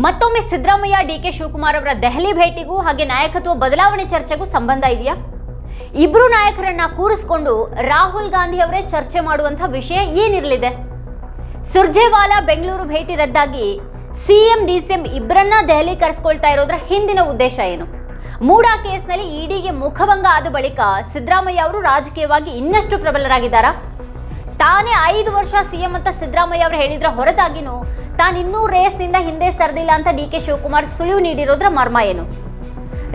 ಮತ್ತೊಮ್ಮೆ Siddaramaiah D K Shivakumar ಅವರ ದೆಹಲಿ ಭೇಟಿಗೂ ಹಾಗೆ ನಾಯಕತ್ವ ಬದಲಾವಣೆ ಚರ್ಚೆಗೂ ಸಂಬಂಧ ಇದೆಯಾ? ಇಬ್ರು ನಾಯಕರನ್ನ ಕೂರಿಸ್ಕೊಂಡು ರಾಹುಲ್ ಗಾಂಧಿ ಅವರೇ ಚರ್ಚೆ ಮಾಡುವಂತಹ ವಿಷಯ ಏನಿರಲಿದೆ? ಸುರ್ಜೇವಾಲಾ ಬೆಂಗಳೂರು ಭೇಟಿ ರದ್ದಾಗಿ ಸಿಎಂ ಡಿಸಿಎಂ ಇಬ್ಬರನ್ನ ದೆಹಲಿ ಕರೆಸ್ಕೊಳ್ತಾ ಇರೋದ್ರ ಹಿಂದಿನ ಉದ್ದೇಶ ಏನು? ಮೂಡಾ ಕೇಸ್ನಲ್ಲಿ ಇಡಿಗೆ ಮುಖಭಂಗ ಆದ ಬಳಿಕ ಸಿದ್ದರಾಮಯ್ಯ ಅವರು ರಾಜಕೀಯವಾಗಿ ಇನ್ನಷ್ಟು ಪ್ರಬಲರಾಗಿದ್ದಾರಾ? ತಾನೇ ಐದು ವರ್ಷ ಸಿಎಂ ಅಂತ ಸಿದ್ದರಾಮಯ್ಯ ಅವರು ಹೇಳಿದ್ರ ಹೊರತಾಗಿನೂ ತಾನು ಇನ್ನೂ ರೇಸ್ನಿಂದ ಹಿಂದೆ ಸರಿದಿಲ್ಲ ಅಂತ ಡಿ ಕೆ ಶಿವಕುಮಾರ್ ಸುಳಿವು ನೀಡಿರೋದ್ರ ಮರ್ಮ ಏನು?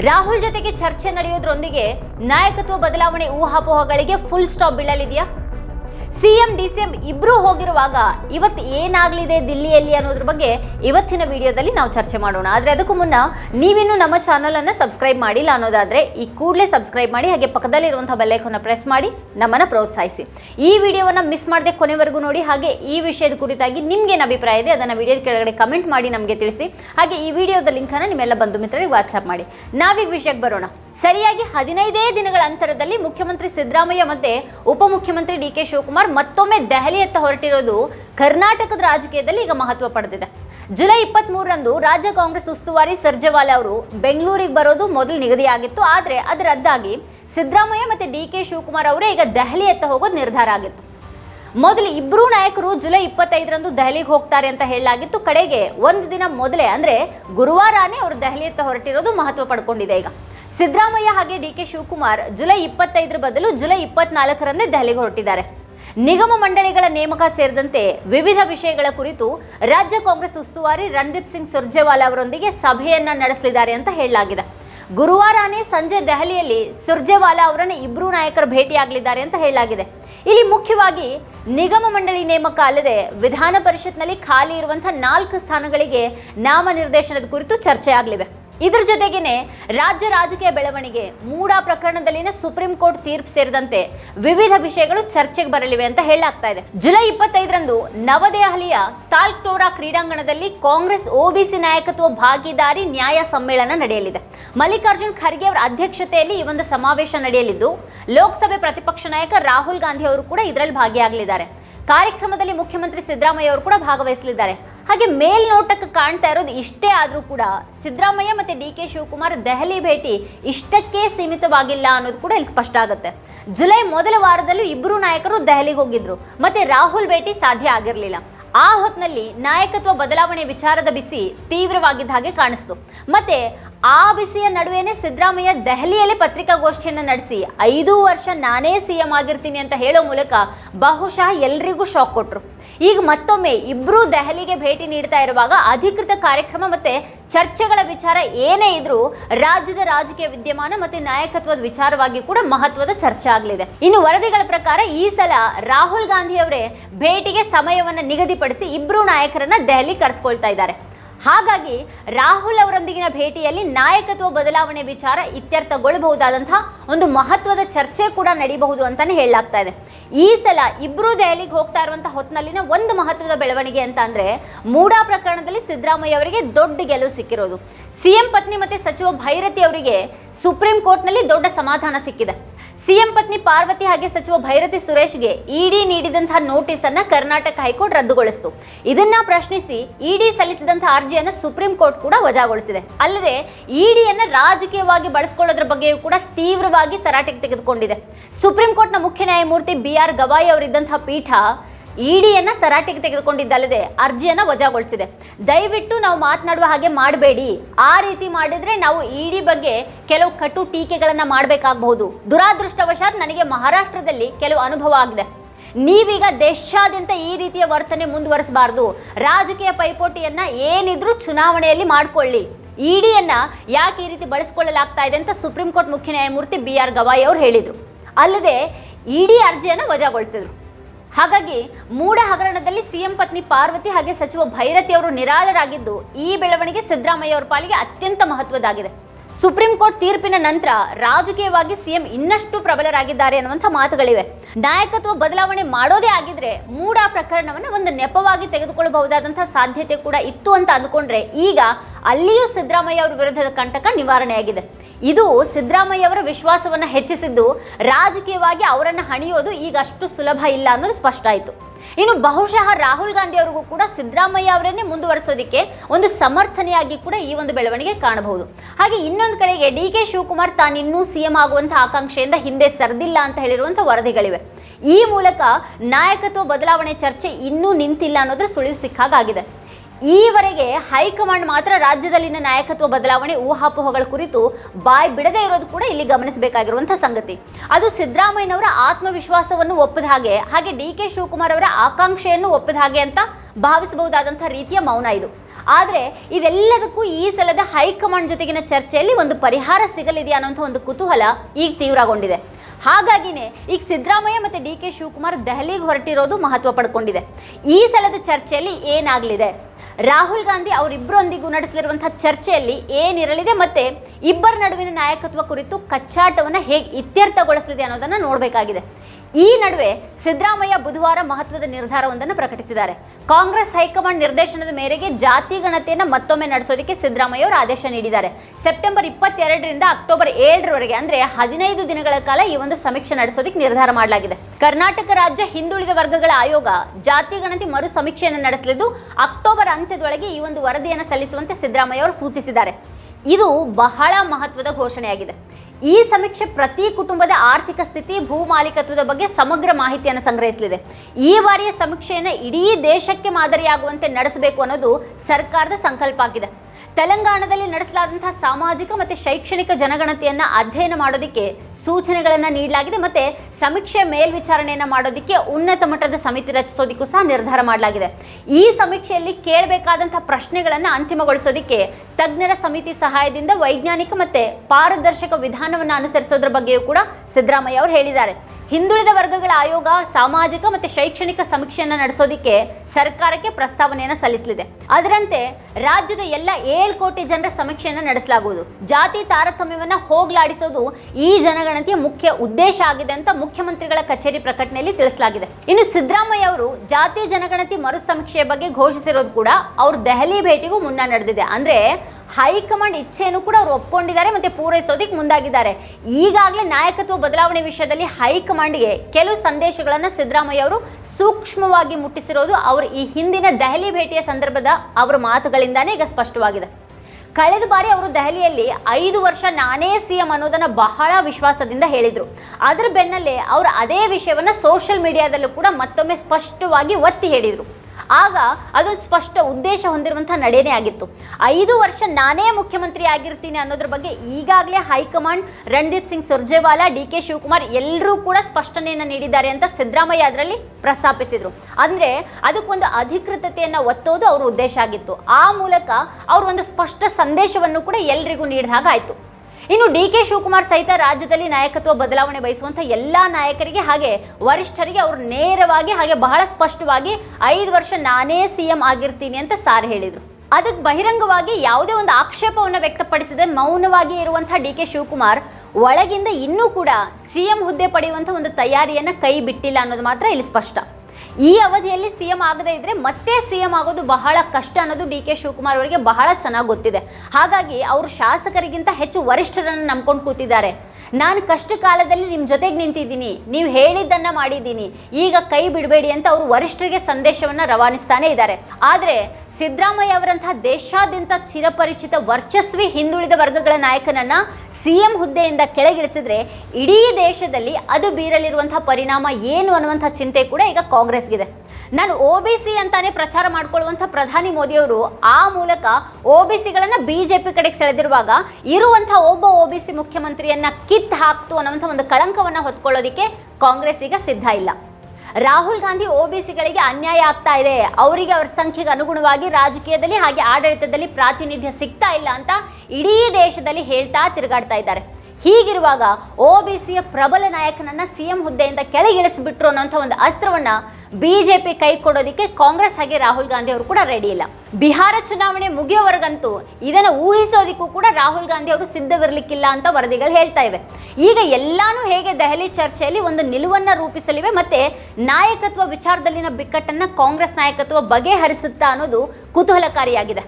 ರಾಹುಲ್ ಜೊತೆಗೆ ಚರ್ಚೆ ನಡೆಯೋದ್ರೊಂದಿಗೆ ನಾಯಕತ್ವ ಬದಲಾವಣೆ ಊಹಾಪೋಹಗಳಿಗೆ ಫುಲ್ ಸ್ಟಾಪ್ ಬೀಳಲಿದೆಯಾ? ಸಿಎಂ ಎಂ ಇಬ್ರು ಹೋಗಿರುವಾಗ ಇವತ್ತು ಏನಾಗಲಿದೆ ದಿಲ್ಲಿಯಲ್ಲಿ ಅನ್ನೋದ್ರ ಬಗ್ಗೆ ಇವತ್ತಿನ ವಿಡಿಯೋದಲ್ಲಿ ನಾವು ಚರ್ಚೆ ಮಾಡೋಣ. ಆದರೆ ಅದಕ್ಕೂ ಮುನ್ನ ನೀವಿನ್ನು ನಮ್ಮ ಚಾನಲನ್ನು ಸಬ್ಸ್ಕ್ರೈಬ್ ಮಾಡಿಲ್ಲ ಅನ್ನೋದಾದ್ರೆ ಈ ಕೂಡಲೇ ಸಬ್ಸ್ಕ್ರೈಬ್ ಮಾಡಿ ಹಾಗೆ ಪಕ್ಕದಲ್ಲಿರುವಂಥ ಬೆಲ್ಲೈಕನ್ನ ಪ್ರೆಸ್ ಮಾಡಿ ನಮ್ಮನ್ನ ಪ್ರೋತ್ಸಾಹಿಸಿ. ಈ ವಿಡಿಯೋವನ್ನ ಮಿಸ್ ಮಾಡದೆ ಕೊನೆವರೆಗೂ ನೋಡಿ, ಹಾಗೆ ಈ ವಿಷಯದ ಕುರಿತಾಗಿ ನಿಮ್ಗೇನು ಅಭಿಪ್ರಾಯ ಇದೆ ಅದನ್ನ ವಿಡಿಯೋದ ಕೆಳಗಡೆ ಕಮೆಂಟ್ ಮಾಡಿ ನಮಗೆ ತಿಳಿಸಿ. ಹಾಗೆ ಈ ವಿಡಿಯೋದ ಲಿಂಕನ್ನು ನಿಮ್ಮೆಲ್ಲ ಬಂಧು ಮಿತ್ರರಿಗೆ ವಾಟ್ಸಪ್ ಮಾಡಿ. ನಾವೀಗ ವಿಷಯಕ್ಕೆ ಬರೋಣ. ಸರಿಯಾಗಿ ಹದಿನೈದೇ ದಿನಗಳ ಅಂತರದಲ್ಲಿ ಮುಖ್ಯಮಂತ್ರಿ ಸಿದ್ದರಾಮಯ್ಯ ಮತ್ತೆ ಉಪಮುಖ್ಯಮಂತ್ರಿ ಡಿ ಕೆ ಶಿವಕುಮಾರ್ ಮತ್ತೊಮ್ಮೆ ದೆಹಲಿಯತ್ತ ಹೊರಟಿರೋದು ಕರ್ನಾಟಕದ ರಾಜಕೀಯದಲ್ಲಿ ಈಗ ಮಹತ್ವ ಪಡೆದಿದೆ. ಜುಲೈ ಇಪ್ಪತ್ತ್ ಮೂರರಂದು ರಾಜ್ಯ ಕಾಂಗ್ರೆಸ್ ಉಸ್ತುವಾರಿ ಸರ್ಜೆವಾಲೆ ಅವರು ಬೆಂಗಳೂರಿಗೆ ಬರೋದು ಮೊದಲು ನಿಗದಿಯಾಗಿತ್ತು. ಆದರೆ ಅದು ರದ್ದಾಗಿ ಸಿದ್ದರಾಮಯ್ಯ ಮತ್ತು ಡಿ ಕೆ ಶಿವಕುಮಾರ್ ಅವರೇ ಈಗ ದೆಹಲಿಯತ್ತ ಹೋಗೋದು ನಿರ್ಧಾರ ಆಗಿತ್ತು. ಮೊದಲು ಇಬ್ಬರೂ ನಾಯಕರು ಜುಲೈ ಇಪ್ಪತ್ತೈದರಂದು ದೆಹಲಿಗೆ ಹೋಗ್ತಾರೆ ಅಂತ ಹೇಳಲಾಗಿತ್ತು. ಕಡೆಗೆ ಒಂದು ದಿನ ಮೊದಲೇ ಅಂದರೆ ಗುರುವಾರನೇ ಅವರು ದೆಹಲಿಯತ್ತ ಹೊರಟಿರೋದು ಮಹತ್ವ ಪಡ್ಕೊಂಡಿದೆ ಈಗ. ಸಿದ್ದರಾಮಯ್ಯ ಹಾಗೆ ಡಿ ಕೆ ಶಿವಕುಮಾರ್ ಜುಲೈ ಇಪ್ಪತ್ತೈದರ ಬದಲು ಜುಲೈ ಇಪ್ಪತ್ನಾಲ್ಕರಂದೇ ದೆಹಲಿಗೆ ಹೊರಟಿದ್ದಾರೆ. ನಿಗಮ ಮಂಡಳಿಗಳ ನೇಮಕ ಸೇರಿದಂತೆ ವಿವಿಧ ವಿಷಯಗಳ ಕುರಿತು ರಾಜ್ಯ ಕಾಂಗ್ರೆಸ್ ಉಸ್ತುವಾರಿ ರಣದೀಪ್ ಸಿಂಗ್ ಸುರ್ಜೇವಾಲಾ ಅವರೊಂದಿಗೆ ಸಭೆಯನ್ನ ನಡೆಸಲಿದ್ದಾರೆ ಅಂತ ಹೇಳಲಾಗಿದೆ. ಗುರುವಾರನೇ ಸಂಜೆ ದೆಹಲಿಯಲ್ಲಿ ಸುರ್ಜೇವಾಲಾ ಅವರನ್ನು ಇಬ್ಬರೂ ನಾಯಕರು ಭೇಟಿಯಾಗಲಿದ್ದಾರೆ ಅಂತ ಹೇಳಲಾಗಿದೆ. ಇಲ್ಲಿ ಮುಖ್ಯವಾಗಿ ನಿಗಮ ಮಂಡಳಿ ನೇಮಕ ಅಲ್ಲದೆ ವಿಧಾನ ಪರಿಷತ್ನಲ್ಲಿ ಖಾಲಿ ಇರುವಂತಹ ನಾಲ್ಕು ಸ್ಥಾನಗಳಿಗೆ ನಾಮನಿರ್ದೇಶನದ ಕುರಿತು ಚರ್ಚೆ ಆಗಲಿವೆ ಇದ್ರ ಜೊತೆಗೇನೆ ರಾಜ್ಯ ರಾಜಕೀಯ ಬೆಳವಣಿಗೆ ಮೂಡಾ ಪ್ರಕರಣದಲ್ಲಿನ ಸುಪ್ರೀಂ ಕೋರ್ಟ್ ತೀರ್ಪು ಸೇರಿದಂತೆ ವಿವಿಧ ವಿಷಯಗಳು ಚರ್ಚೆಗೆ ಬರಲಿವೆ ಅಂತ ಹೇಳಲಾಗ್ತಾ ಇದೆ. ಜುಲೈ ಇಪ್ಪತ್ತೈದರಂದು ನವದೆಹಲಿಯ ತಾಲ್ಕ್ಟೋರಾ ಕ್ರೀಡಾಂಗಣದಲ್ಲಿ ಕಾಂಗ್ರೆಸ್ ಒಬಿಸಿ ನಾಯಕತ್ವ ಭಾಗಿದಾರಿ ನ್ಯಾಯ ಸಮ್ಮೇಳನ ನಡೆಯಲಿದೆ. ಮಲ್ಲಿಕಾರ್ಜುನ್ ಖರ್ಗೆ ಅವರ ಅಧ್ಯಕ್ಷತೆಯಲ್ಲಿ ಈ ಒಂದು ಸಮಾವೇಶ ನಡೆಯಲಿದ್ದು, ಲೋಕಸಭೆ ಪ್ರತಿಪಕ್ಷ ನಾಯಕ ರಾಹುಲ್ ಗಾಂಧಿ ಅವರು ಕೂಡ ಇದರಲ್ಲಿ ಭಾಗಿಯಾಗಲಿದ್ದಾರೆ. ಕಾರ್ಯಕ್ರಮದಲ್ಲಿ ಮುಖ್ಯಮಂತ್ರಿ ಸಿದ್ದರಾಮಯ್ಯ ಅವರು ಕೂಡ ಭಾಗವಹಿಸಲಿದ್ದಾರೆ. ಹಾಗೆ ಮೇಲ್ನೋಟಕ್ಕೆ ಕಾಣ್ತಾ ಇರೋದು ಇಷ್ಟೇ ಆದರೂ ಕೂಡ ಸಿದ್ದರಾಮಯ್ಯ ಮತ್ತು ಡಿ ಕೆ ಶಿವಕುಮಾರ್ ದೆಹಲಿ ಭೇಟಿ ಇಷ್ಟಕ್ಕೆ ಸೀಮಿತವಾಗಿಲ್ಲ ಅನ್ನೋದು ಕೂಡ ಇಲ್ಲಿ ಸ್ಪಷ್ಟ ಆಗುತ್ತೆ. ಜುಲೈ ಮೊದಲ ವಾರದಲ್ಲೂ ಇಬ್ಬರು ನಾಯಕರು ದೆಹಲಿಗೆ ಹೋಗಿದ್ರು. ಮತ್ತು ರಾಹುಲ್ ಭೇಟಿ ಸಾಧ್ಯ ಆಗಿರಲಿಲ್ಲ. ಆ ಹೊತ್ತಿನಲ್ಲಿ ನಾಯಕತ್ವ ಬದಲಾವಣೆ ವಿಚಾರದ ಬಿಸಿ ತೀವ್ರವಾಗಿದ್ದ ಹಾಗೆ ಕಾಣಿಸ್ತು. ಮತ್ತೆ ಆ ಬಿಸಿಯ ನಡುವೆನೆ ಸಿದ್ದರಾಮಯ್ಯ ದೆಹಲಿಯಲ್ಲಿ ಪತ್ರಿಕಾಗೋಷ್ಠಿಯನ್ನು ನಡೆಸಿ ಐದು ವರ್ಷ ನಾನೇ ಸಿ ಎಂ ಆಗಿರ್ತೀನಿ ಅಂತ ಹೇಳೋ ಮೂಲಕ ಬಹುಶಃ ಎಲ್ರಿಗೂ ಶಾಕ್ ಕೊಟ್ಟರು ಈಗ ಮತ್ತೊಮ್ಮೆ ಇಬ್ಬರೂ ದೆಹಲಿಗೆ ಭೇಟಿ ನೀಡ್ತಾ ಇರುವಾಗ ಅಧಿಕೃತ ಕಾರ್ಯಕ್ರಮ ಮತ್ತು ಚರ್ಚೆಗಳ ವಿಚಾರ ಏನೇ ಇದ್ರೂ ರಾಜ್ಯದ ರಾಜಕೀಯ ವಿದ್ಯಮಾನ ಮತ್ತು ನಾಯಕತ್ವದ ವಿಚಾರವಾಗಿ ಕೂಡ ಮಹತ್ವದ ಚರ್ಚೆ ಆಗಲಿದೆ. ಇನ್ನು ವರದಿಗಳ ಪ್ರಕಾರ ಈ ಸಲ ರಾಹುಲ್ ಗಾಂಧಿ ಅವರೇ ಭೇಟಿಗೆ ಸಮಯವನ್ನು ನಿಗದಿಪಡಿಸಿ ಇಬ್ಬರೂ ನಾಯಕರನ್ನ ದೆಹಲಿ ಕರೆಸ್ಕೊಳ್ತಾ ಇದ್ದಾರೆ. ಹಾಗಾಗಿ ರಾಹುಲ್ ಅವರೊಂದಿಗಿನ ಭೇಟಿಯಲ್ಲಿ ನಾಯಕತ್ವ ಬದಲಾವಣೆ ವಿಚಾರ ಇತ್ಯರ್ಥಗೊಳ್ಳಬಹುದಾದಂತಹ ಒಂದು ಮಹತ್ವದ ಚರ್ಚೆ ಕೂಡ ನಡೀಬಹುದು ಅಂತಾನೆ ಹೇಳಲಾಗ್ತಾ ಇದೆ. ಈ ಸಲ ಇಬ್ರು ದೆಹಲಿಗೆ ಹೋಗ್ತಾ ಇರುವಂತಹ ಹೊತ್ತಿನಲ್ಲಿನ ಒಂದು ಮಹತ್ವದ ಬೆಳವಣಿಗೆ ಅಂತ ಅಂದ್ರೆ ಮೂಡಾ ಪ್ರಕರಣದಲ್ಲಿ ಸಿದ್ದರಾಮಯ್ಯ ಅವರಿಗೆ ದೊಡ್ಡ ಗೆಲುವು ಸಿಕ್ಕಿರೋದು. ಸಿಎಂ ಪತ್ನಿ ಮತ್ತೆ ಸಚಿವ ಭೈರತಿ ಅವರಿಗೆ ಸುಪ್ರೀಂ ಕೋರ್ಟ್ನಲ್ಲಿ ದೊಡ್ಡ ಸಮಾಧಾನ ಸಿಕ್ಕಿದೆ. ಸಿಎಂ ಪತ್ನಿ ಪಾರ್ವತಿ ಹಾಗೆ ಸಚಿವ ಭೈರತಿ ಸುರೇಶ್ಗೆ ಇಡಿ ನೀಡಿದಂತಹ ನೋಟಿಸ್ ಅನ್ನ ಕರ್ನಾಟಕ ಹೈಕೋರ್ಟ್ ರದ್ದುಗೊಳಿಸಿತು. ಇದನ್ನ ಪ್ರಶ್ನಿಸಿ ಇಡಿ ಸಲ್ಲಿಸಿದಂತಹ ಅರ್ಜಿಯನ್ನು ಸುಪ್ರೀಂ ಕೋರ್ಟ್ ಕೂಡ ವಜಾಗೊಳಿಸಿದೆ. ಅಲ್ಲದೆ ಇಡಿಯನ್ನ ರಾಜಕೀಯವಾಗಿ ಬಳಸಿಕೊಳ್ಳೋದ್ರ ಬಗ್ಗೆಯೂ ಕೂಡ ತೀವ್ರವಾಗಿ ತರಾಟೆಗೆ ತೆಗೆದುಕೊಂಡಿದೆ. ಸುಪ್ರೀಂ ಕೋರ್ಟ್ನ ಮುಖ್ಯ ನ್ಯಾಯಮೂರ್ತಿ ಬಿ ಆರ್ ಗವಾಯಿ ಅವರಿದ್ದಂತಹ ಪೀಠ ಇಡಿಯನ್ನ ತರಾಟೆಗೆ ತೆಗೆದುಕೊಂಡಿದ್ದಲ್ಲದೆ ಅರ್ಜಿಯನ್ನ ವಜಾಗೊಳಿಸಿದೆ. ದಯವಿಟ್ಟು ನಾವು ಮಾತನಾಡುವ ಹಾಗೆ ಮಾಡಬೇಡಿ. ಆ ರೀತಿ ಮಾಡಿದ್ರೆ ನಾವು ಇಡಿ ಬಗ್ಗೆ ಕೆಲವು ಕಟು ಟೀಕೆಗಳನ್ನು ಮಾಡಬೇಕಾಗಬಹುದು. ದುರಾದೃಷ್ಟವಶಾತ್ ನನಗೆ ಮಹಾರಾಷ್ಟ್ರದಲ್ಲಿ ಕೆಲವು ಅನುಭವ ಆಗಿದೆ. ನೀವೀಗ ದೇಶಾದ್ಯಂತ ಈ ರೀತಿಯ ವರ್ತನೆ ಮುಂದುವರಿಸಬಾರ್ದು. ರಾಜಕೀಯ ಪೈಪೋಟಿಯನ್ನ ಏನಿದ್ರೂ ಚುನಾವಣೆಯಲ್ಲಿ ಮಾಡಿಕೊಳ್ಳಿ. ಇಡಿಯನ್ನು ಯಾಕೆ ಈ ರೀತಿ ಬಳಸ್ಕೊಳ್ಳಲಾಗ್ತಾ ಇದೆ ಅಂತ ಸುಪ್ರೀಂ ಕೋರ್ಟ್ ಮುಖ್ಯ ನ್ಯಾಯಮೂರ್ತಿ ಬಿ ಆರ್ ಗವಾಯಿ ಅವರು ಹೇಳಿದರು. ಅಲ್ಲದೆ ಇಡಿ ಅರ್ಜಿಯನ್ನು ವಜಾಗೊಳಿಸಿದ್ರು. ಹಾಗಾಗಿ ಮೂಡ ಹಗರಣದಲ್ಲಿ ಸಿಎಂ ಪತ್ನಿ ಪಾರ್ವತಿ ಹಾಗೆ ಸಚಿವ ಭೈರತಿ ಅವರು ನಿರಾಳರಾಗಿದ್ದು ಈ ಬೆಳವಣಿಗೆ ಸಿದ್ದರಾಮಯ್ಯ ಅವರ ಪಾಲಿಗೆ ಅತ್ಯಂತ ಮಹತ್ವದಾಗಿದೆ. ಸುಪ್ರೀಂ ಕೋರ್ಟ್ ತೀರ್ಪಿನ ನಂತರ ರಾಜಕೀಯವಾಗಿ ಸಿಎಂ ಇನ್ನಷ್ಟು ಪ್ರಬಲರಾಗಿದ್ದಾರೆ ಅನ್ನುವಂಥ ಮಾತುಗಳಿವೆ. ನಾಯಕತ್ವ ಬದಲಾವಣೆ ಮಾಡೋದೇ ಆಗಿದ್ರೆ ಮೂಡ ಪ್ರಕರಣವನ್ನು ಒಂದು ನೆಪವಾಗಿ ತೆಗೆದುಕೊಳ್ಳಬಹುದಾದಂತಹ ಸಾಧ್ಯತೆ ಕೂಡ ಇತ್ತು ಅಂತ ಅಂದುಕೊಂಡ್ರೆ ಈಗ ಅಲ್ಲಿಯೂ ಸಿದ್ದರಾಮಯ್ಯ ಅವರ ವಿರುದ್ಧದ ಕಂಟಕ ನಿವಾರಣೆಯಾಗಿದೆ. ಇದು ಸಿದ್ದರಾಮಯ್ಯ ಅವರ ವಿಶ್ವಾಸವನ್ನ ಹೆಚ್ಚಿಸಿದ್ದು ರಾಜಕೀಯವಾಗಿ ಅವರನ್ನು ಹಣಿಯೋದು ಈಗ ಅಷ್ಟು ಸುಲಭ ಇಲ್ಲ ಅನ್ನೋದು ಸ್ಪಷ್ಟ ಆಯಿತು. ಇನ್ನು ಬಹುಶಃ ರಾಹುಲ್ ಗಾಂಧಿ ಅವರಿಗೂ ಕೂಡ ಸಿದ್ದರಾಮಯ್ಯ ಅವರನ್ನೇ ಮುಂದುವರಿಸೋದಕ್ಕೆ ಒಂದು ಸಮರ್ಥನೆಯಾಗಿ ಕೂಡ ಈ ಒಂದು ಬೆಳವಣಿಗೆ ಕಾಣಬಹುದು. ಹಾಗೆ ಇನ್ನೊಂದು ಕಡೆಗೆ ಡಿ ಕೆ ಶಿವಕುಮಾರ್ ತಾನಿನ್ನೂ ಸಿಎಂ ಆಗುವಂಥ ಆಕಾಂಕ್ಷೆಯಿಂದ ಹಿಂದೆ ಸರಿದಿಲ್ಲ ಅಂತ ಹೇಳಿರುವಂಥ ವರದಿಗಳಿವೆ. ಈ ಮೂಲಕ ನಾಯಕತ್ವ ಬದಲಾವಣೆ ಚರ್ಚೆ ಇನ್ನೂ ನಿಂತಿಲ್ಲ ಅನ್ನೋದ್ರ ಸುಳಿವು ಸಿಕ್ಕಾಗಿದೆ ಈವರೆಗೆ ಹೈಕಮಾಂಡ್ ಮಾತ್ರ ರಾಜ್ಯದಲ್ಲಿನ ನಾಯಕತ್ವ ಬದಲಾವಣೆ, ಊಹಾಪೋಹಗಳ ಕುರಿತು ಬಾಯ್ ಬಿಡದೇ ಇರೋದು ಕೂಡ ಇಲ್ಲಿ ಗಮನಿಸಬೇಕಾಗಿರುವಂಥ ಸಂಗತಿ. ಅದು ಸಿದ್ದರಾಮಯ್ಯನವರ ಆತ್ಮವಿಶ್ವಾಸವನ್ನು ಒಪ್ಪದ ಹಾಗೆ ಹಾಗೆ ಡಿ ಕೆ ಶಿವಕುಮಾರ್ ಅವರ ಆಕಾಂಕ್ಷೆಯನ್ನು ಒಪ್ಪದ ಹಾಗೆ ಅಂತ ಭಾವಿಸಬಹುದಾದಂಥ ರೀತಿಯ ಮೌನ ಇದು. ಆದರೆ ಇದೆಲ್ಲದಕ್ಕೂ ಈ ಸಲದ ಹೈಕಮಾಂಡ್ ಜೊತೆಗಿನ ಚರ್ಚೆಯಲ್ಲಿ ಒಂದು ಪರಿಹಾರ ಸಿಗಲಿದೆಯಾ ಅನ್ನೋಂಥ ಒಂದು ಕುತೂಹಲ ಈಗ ತೀವ್ರಗೊಂಡಿದೆ. ಹಾಗಾಗಿನೇ ಈಗ ಸಿದ್ದರಾಮಯ್ಯ ಮತ್ತು ಡಿ ಕೆ ಶಿವಕುಮಾರ್ ದೆಹಲಿಗೆ ಹೊರಟಿರೋದು ಮಹತ್ವ ಪಡ್ಕೊಂಡಿದೆ. ಈ ಸಲದ ಚರ್ಚೆಯಲ್ಲಿ ಏನಾಗಲಿದೆ? ರಾಹುಲ್ ಗಾಂಧಿ ಅವರಿಬ್ಬರೊಂದಿಗೂ ನಡೆಸಲಿರುವಂತಹ ಚರ್ಚೆಯಲ್ಲಿ ಏನಿರಲಿದೆ ಮತ್ತೆ ಇಬ್ಬರ ನಡುವಿನ ನಾಯಕತ್ವ ಕುರಿತು ಕಚ್ಚಾಟವನ್ನು ಹೇಗೆ ಇತ್ಯರ್ಥಗೊಳಿಸಲಿದೆ ಅನ್ನೋದನ್ನು ನೋಡಬೇಕಾಗಿದೆ. ಈ ನಡುವೆ ಸಿದ್ದರಾಮಯ್ಯ ಬುಧವಾರ ಮಹತ್ವದ ನಿರ್ಧಾರವೊಂದನ್ನು ಪ್ರಕಟಿಸಿದ್ದಾರೆ. ಕಾಂಗ್ರೆಸ್ ಹೈಕಮಾಂಡ್ ನಿರ್ದೇಶನದ ಮೇರೆಗೆ ಜಾತಿ ಗಣತಿಯನ್ನು ಮತ್ತೊಮ್ಮೆ ನಡೆಸೋದಕ್ಕೆ ಸಿದ್ದರಾಮಯ್ಯ ಅವರು ಆದೇಶ ನೀಡಿದ್ದಾರೆ. ಸೆಪ್ಟೆಂಬರ್ ಇಪ್ಪತ್ತೆರಡರಿಂದ ಅಕ್ಟೋಬರ್ ಏಳರವರೆಗೆ ಅಂದರೆ ಹದಿನೈದು ದಿನಗಳ ಕಾಲ ಈ ಒಂದು ಸಮೀಕ್ಷೆ ನಡೆಸೋದಕ್ಕೆ ನಿರ್ಧಾರ ಮಾಡಲಾಗಿದೆ. ಕರ್ನಾಟಕ ರಾಜ್ಯ ಹಿಂದುಳಿದ ವರ್ಗಗಳ ಆಯೋಗ ಜಾತಿ ಗಣತಿ ಮರು ಸಮೀಕ್ಷೆಯನ್ನು ನಡೆಸಲಿದ್ದು, ಅಕ್ಟೋಬರ್ ಅಂತ್ಯದೊಳಗೆ ಈ ಒಂದು ವರದಿಯನ್ನು ಸಲ್ಲಿಸುವಂತೆ ಸಿದ್ದರಾಮಯ್ಯ ಅವರು ಸೂಚಿಸಿದ್ದಾರೆ. ಇದು ಬಹಳ ಮಹತ್ವದ ಘೋಷಣೆಯಾಗಿದೆ. ಈ ಸಮೀಕ್ಷೆ ಪ್ರತಿ ಕುಟುಂಬದ ಆರ್ಥಿಕ ಸ್ಥಿತಿ, ಭೂ ಮಾಲೀಕತ್ವದ ಬಗ್ಗೆ ಸಮಗ್ರ ಮಾಹಿತಿಯನ್ನು ಸಂಗ್ರಹಿಸಲಿದೆ. ಈ ಬಾರಿಯ ಸಮೀಕ್ಷೆಯನ್ನು ಇಡೀ ದೇಶಕ್ಕೆ ಮಾದರಿಯಾಗುವಂತೆ ನಡೆಸಬೇಕು ಅನ್ನೋದು ಸರ್ಕಾರದ ಸಂಕಲ್ಪ ಆಗಿದೆ. ತೆಲಂಗಾಣದಲ್ಲಿ ನಡೆಸಲಾದಂತಹ ಸಾಮಾಜಿಕ ಮತ್ತು ಶೈಕ್ಷಣಿಕ ಜನಗಣತಿಯನ್ನು ಅಧ್ಯಯನ ಮಾಡೋದಕ್ಕೆ ಸೂಚನೆಗಳನ್ನು ನೀಡಲಾಗಿದೆ ಮತ್ತು ಸಮೀಕ್ಷೆ ಮೇಲ್ವಿಚಾರಣೆಯನ್ನು ಮಾಡೋದಕ್ಕೆ ಉನ್ನತ ಮಟ್ಟದ ಸಮಿತಿ ರಚಿಸೋದಕ್ಕೂ ಸಹ ನಿರ್ಧಾರ ಮಾಡಲಾಗಿದೆ. ಈ ಸಮೀಕ್ಷೆಯಲ್ಲಿ ಕೇಳಬೇಕಾದಂಥ ಪ್ರಶ್ನೆಗಳನ್ನು ಅಂತಿಮಗೊಳಿಸೋದಕ್ಕೆ ತಜ್ಞರ ಸಮಿತಿ ಸಹಾಯದಿಂದ ವೈಜ್ಞಾನಿಕ ಮತ್ತು ಪಾರದರ್ಶಕ ವಿಧಾನವನ್ನು ಅನುಸರಿಸೋದ್ರ ಬಗ್ಗೆಯೂ ಕೂಡ ಸಿದ್ದರಾಮಯ್ಯ ಅವರು ಹೇಳಿದ್ದಾರೆ. ಹಿಂದುಳಿದ ವರ್ಗಗಳ ಆಯೋಗ ಸಾಮಾಜಿಕ ಮತ್ತು ಶೈಕ್ಷಣಿಕ ಸಮೀಕ್ಷೆಯನ್ನು ನಡೆಸೋದಕ್ಕೆ ಸರ್ಕಾರಕ್ಕೆ ಪ್ರಸ್ತಾವನೆಯನ್ನು ಸಲ್ಲಿಸಲಿದೆ. ಅದರಂತೆ ರಾಜ್ಯದ ಎಲ್ಲ ಏಳು ಕೋಟಿ ಜನರ ಸಮೀಕ್ಷೆಯನ್ನು ನಡೆಸಲಾಗುವುದು. ಜಾತಿ ತಾರತಮ್ಯವನ್ನು ಹೋಗ್ಲಾಡಿಸೋದು ಈ ಜನಗಣತಿಯ ಮುಖ್ಯ ಉದ್ದೇಶ ಆಗಿದೆ ಅಂತ ಮುಖ್ಯಮಂತ್ರಿಗಳ ಕಚೇರಿ ಪ್ರಕಟಣೆಯಲ್ಲಿ ತಿಳಿಸಲಾಗಿದೆ. ಇನ್ನು ಸಿದ್ದರಾಮಯ್ಯ ಅವರು ಜಾತಿ ಜನಗಣತಿ ಮರು ಸಮೀಕ್ಷೆಯ ಬಗ್ಗೆ ಘೋಷಿಸಿರೋದು ಕೂಡ ಅವರು ದೆಹಲಿ ಭೇಟಿಗೂ ಮುನ್ನ ನಡೆದಿದೆ. ಅಂದ್ರೆ ಹೈಕಮಾಂಡ್ ಇಚ್ಛೆಯನ್ನು ಕೂಡ ಅವರು ಒಪ್ಕೊಂಡಿದ್ದಾರೆ ಮತ್ತೆ ಪೂರೈಸೋದಕ್ಕೆ ಮುಂದಾಗಿದ್ದಾರೆ. ಈಗಾಗಲೇ ನಾಯಕತ್ವ ಬದಲಾವಣೆ ವಿಷಯದಲ್ಲಿ ಹೈಕಮಾಂಡ್ಗೆ ಕೆಲವು ಸಂದೇಶಗಳನ್ನು ಸಿದ್ದರಾಮಯ್ಯ ಅವರು ಸೂಕ್ಷ್ಮವಾಗಿ ಮುಟ್ಟಿಸಿರೋದು ಅವರು ಈ ಹಿಂದಿನ ದೆಹಲಿ ಭೇಟಿಯ ಸಂದರ್ಭದ ಅವರ ಮಾತುಗಳಿಂದಾನೇ ಈಗ ಸ್ಪಷ್ಟವಾಗಿದೆ. ಕಳೆದ ಬಾರಿ ಅವರು ದೆಹಲಿಯಲ್ಲಿ ಐದು ವರ್ಷ ನಾನೇ ಸಿ ಎಂ ಅನ್ನೋದನ್ನ ಬಹಳ ವಿಶ್ವಾಸದಿಂದ ಹೇಳಿದರು. ಅದರ ಬೆನ್ನಲ್ಲೇ ಅವರು ಅದೇ ವಿಷಯವನ್ನು ಸೋಷಿಯಲ್ ಮೀಡಿಯಾದಲ್ಲೂ ಕೂಡ ಮತ್ತೊಮ್ಮೆ ಸ್ಪಷ್ಟವಾಗಿ ಒತ್ತಿ ಹೇಳಿದರು. ಆಗ ಅದೊಂದು ಸ್ಪಷ್ಟ ಉದ್ದೇಶ ಹೊಂದಿರುವಂಥ ನಡೆನೇ ಆಗಿತ್ತು. ಐದು ವರ್ಷ ನಾನೇ ಮುಖ್ಯಮಂತ್ರಿ ಆಗಿರ್ತೀನಿ ಅನ್ನೋದ್ರ ಬಗ್ಗೆ ಈಗಾಗಲೇ high command Randeep Singh Surjewala, D K Shivakumar ಎಲ್ಲರೂ ಕೂಡ ಸ್ಪಷ್ಟನೆಯನ್ನು ನೀಡಿದ್ದಾರೆ ಅಂತ ಸಿದ್ದರಾಮಯ್ಯ ಅದರಲ್ಲಿ ಪ್ರಸ್ತಾಪಿಸಿದರು. ಅಂದರೆ ಅದಕ್ಕೊಂದು ಅಧಿಕೃತತೆಯನ್ನು ಒತ್ತೋದು ಅವ್ರ ಉದ್ದೇಶ ಆಗಿತ್ತು. ಆ ಮೂಲಕ ಅವರು ಒಂದು ಸ್ಪಷ್ಟ ಸಂದೇಶವನ್ನು ಕೂಡ ಎಲ್ರಿಗೂ ನೀಡಿದ ಹಾಗಾಯಿತು ಇನ್ನು ಡಿ ಕೆ ಶಿವಕುಮಾರ್ ಸಹಿತ ರಾಜ್ಯದಲ್ಲಿ ನಾಯಕತ್ವ ಬದಲಾವಣೆ ಬಯಸುವಂತಹ ಎಲ್ಲ ನಾಯಕರಿಗೆ ಹಾಗೆ ವರಿಷ್ಠರಿಗೆ ಅವರು ನೇರವಾಗಿ ಹಾಗೆ ಬಹಳ ಸ್ಪಷ್ಟವಾಗಿ ಐದು ವರ್ಷ ನಾನೇ ಸಿ ಎಂ ಆಗಿರ್ತೀನಿ ಅಂತ ಸಾರ್ ಹೇಳಿದರು. ಅದಕ್ಕೆ ಬಹಿರಂಗವಾಗಿ ಯಾವುದೇ ಒಂದು ಆಕ್ಷೇಪವನ್ನು ವ್ಯಕ್ತಪಡಿಸದೆ ಮೌನವಾಗಿ ಇರುವಂತಹ ಡಿ ಕೆ ಶಿವಕುಮಾರ್ ಒಳಗಿಂದ ಇನ್ನೂ ಕೂಡ ಸಿ ಎಂ ಹುದ್ದೆ ಪಡೆಯುವಂಥ ಒಂದು ತಯಾರಿಯನ್ನು ಕೈ ಬಿಟ್ಟಿಲ್ಲ ಅನ್ನೋದು ಮಾತ್ರ ಇಲ್ಲಿ ಸ್ಪಷ್ಟ. ಈ ಅವಧಿಯಲ್ಲಿ ಸಿ ಎಂ ಆಗದೇ ಇದ್ರೆ ಮತ್ತೆ ಸಿ ಎಂ ಆಗೋದು ಬಹಳ ಕಷ್ಟ ಅನ್ನೋದು ಡಿ ಕೆ ಶಿವಕುಮಾರ್ ಅವರಿಗೆ ಬಹಳ ಚೆನ್ನಾಗಿ ಗೊತ್ತಿದೆ. ಹಾಗಾಗಿ ಅವರು ಶಾಸಕರಿಗಿಂತ ಹೆಚ್ಚು ವರಿಷ್ಠರನ್ನು ನಂಬ್ಕೊಂಡು ಕೂತಿದ್ದಾರೆ. ನಾನು ಕಷ್ಟ ಕಾಲದಲ್ಲಿ ನಿಮ್ಮ ಜೊತೆಗೆ ನಿಂತಿದ್ದೀನಿ, ನೀವು ಹೇಳಿದ್ದನ್ನು ಮಾಡಿದ್ದೀನಿ, ಈಗ ಕೈ ಬಿಡಬೇಡಿ ಅಂತ ಅವರು ವರಿಷ್ಠರಿಗೆ ಸಂದೇಶವನ್ನು ರವಾನಿಸ್ತಾನೆ ಇದ್ದಾರೆ. ಆದರೆ ಸಿದ್ದರಾಮಯ್ಯ ಅವರಂತಹ ದೇಶಾದ್ಯಂತ ಚಿರಪರಿಚಿತ ವರ್ಚಸ್ವಿ ಹಿಂದುಳಿದ ವರ್ಗಗಳ ನಾಯಕನನ್ನ ಸಿ ಎಂ ಹುದ್ದೆಯಿಂದ ಕೆಳಗಿಳಿಸಿದ್ರೆ ಇಡೀ ದೇಶದಲ್ಲಿ ಅದು ಬೀರಲಿರುವಂತಹ ಪರಿಣಾಮ ಏನು ಅನ್ನುವಂಥ ಚಿಂತೆ ಕೂಡ ಈಗ ಕಾಂಗ್ರೆಸ್ಗಿದೆ. ನಾನು ಒ ಬಿ ಸಿ ಅಂತಾನೆ ಪ್ರಚಾರ ಮಾಡ್ಕೊಳ್ಳುವಂಥ ಪ್ರಧಾನಿ ಮೋದಿಯವರು ಆ ಮೂಲಕ ಒ ಬಿ ಸಿಗಳನ್ನು ಬಿ ಜೆ ಪಿ ಕಡೆಗೆ ಸೆಳೆದಿರುವಾಗ ಇರುವಂಥ ಒಬ್ಬ ಒ ಬಿ ಸಿ ಮುಖ್ಯಮಂತ್ರಿಯನ್ನ ಕಿತ್ತು ಹಾಕ್ತು ಅನ್ನುವಂಥ ಒಂದು ಕಳಂಕವನ್ನು ಹೊತ್ಕೊಳ್ಳೋದಕ್ಕೆ ಕಾಂಗ್ರೆಸ್ ಈಗ ಸಿದ್ಧ ಇಲ್ಲ. ರಾಹುಲ್ ಗಾಂಧಿ ಒ ಬಿ ಸಿಗಳಿಗೆ ಅನ್ಯಾಯ ಆಗ್ತಾ ಇದೆ. ಅವರಿಗೆ ಅವರ ಸಂಖ್ಯೆಗೆ ಅನುಗುಣವಾಗಿ ರಾಜಕೀಯದಲ್ಲಿ ಹಾಗೆ ಆಡಳಿತದಲ್ಲಿ ಪ್ರಾತಿನಿಧ್ಯ ಸಿಗ್ತಾ ಇಲ್ಲ ಅಂತ ಇಡೀ ದೇಶದಲ್ಲಿ ಹೇಳ್ತಾ ತಿರುಗಾಡ್ತಾ ಇದ್ದಾರೆ. ಹೀಗಿರುವಾಗ ಒ ಬಿ ಸಿಯ ಪ್ರಬಲ ನಾಯಕನನ್ನ ಸಿ ಎಂ ಹುದ್ದೆಯಿಂದ ಕೆಳಗಿಳಿಸಿಬಿಟ್ರು ಅನ್ನೋಂಥ ಒಂದು ಅಸ್ತ್ರವನ್ನ ಬಿಜೆಪಿ ಕೈ ಕೊಡೋದಕ್ಕೆ ಕಾಂಗ್ರೆಸ್ ಹಾಗೆ ರಾಹುಲ್ ಗಾಂಧಿ ಅವರು ಕೂಡ ರೆಡಿ ಇಲ್ಲ. ಬಿಹಾರ ಚುನಾವಣೆ ಮುಗಿಯೋವರೆಗಂತೂ ಇದನ್ನು ಊಹಿಸೋದಿಕ್ಕೂ ಕೂಡ ರಾಹುಲ್ ಗಾಂಧಿ ಅವರು ಸಿದ್ಧವಿರಲಿಕ್ಕಿಲ್ಲ ಅಂತ ವರದಿಗಳು ಹೇಳ್ತಾ ಇವೆ. ಈಗ ಎಲ್ಲಾನು ಹೇಗೆ ದೆಹಲಿ ಚರ್ಚೆಯಲ್ಲಿ ಒಂದು ನಿಲುವನ್ನ ರೂಪಿಸಲಿವೆ ಮತ್ತೆ ನಾಯಕತ್ವ ವಿಚಾರದಲ್ಲಿನ ಬಿಕ್ಕಟ್ಟನ್ನ ಕಾಂಗ್ರೆಸ್ ನಾಯಕತ್ವ ಬಗೆಹರಿಸುತ್ತಾ ಅನ್ನೋದು ಕುತೂಹಲಕಾರಿಯಾಗಿದೆ.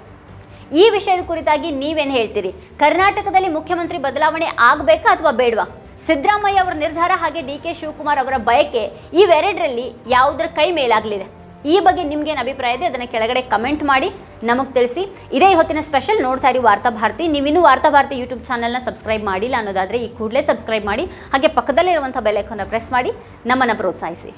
ಈ ವಿಷಯದ ಕುರಿತಾಗಿ ನೀವೇನು ಹೇಳ್ತೀರಿ? ಕರ್ನಾಟಕದಲ್ಲಿ ಮುಖ್ಯಮಂತ್ರಿ ಬದಲಾವಣೆ ಆಗಬೇಕಾ ಅಥವಾ ಬೇಡವಾ? ಸಿದ್ದರಾಮಯ್ಯ ಅವರ ನಿರ್ಧಾರ ಹಾಗೆ ಡಿ ಕೆ ಶಿವಕುಮಾರ್ ಅವರ ಬಯಕೆ ಇವೆರಡರಲ್ಲಿ ಯಾವುದರ ಕೈ ಮೇಲಾಗಲಿದೆ? ಈ ಬಗ್ಗೆ ನಿಮ್ಗೇನು ಅಭಿಪ್ರಾಯ ಇದೆ? ಅದನ್ನು ಕೆಳಗಡೆ ಕಮೆಂಟ್ ಮಾಡಿ. ನಮಗೆ ತಿಳಿಸಿ. ಇದೇ ಹೊತ್ತಿನ ಸ್ಪೆಷಲ್ ನೋಡ್ತಾ ಇರಿ ವಾರ್ತಾ ಭಾರತಿ. ನೀವಿನ್ನೂ ವಾರ್ತಾ ಭಾರತಿ ಯೂಟ್ಯೂಬ್ ಚಾನಲ್ನ ಸಬ್ಸ್ಕ್ರೈಬ್ ಮಾಡಿಲ್ಲ ಅನ್ನೋದಾದರೆ ಈ ಕೂಡಲೇ ಸಬ್ಸ್ಕ್ರೈಬ್ ಮಾಡಿ. ಹಾಗೆ ಪಕ್ಕದಲ್ಲಿರುವಂಥ ಬೆಲೆಕನ್ನು ಪ್ರೆಸ್ ಮಾಡಿ. ನಮ್ಮನ್ನು ಪ್ರೋತ್ಸಾಹಿಸಿ.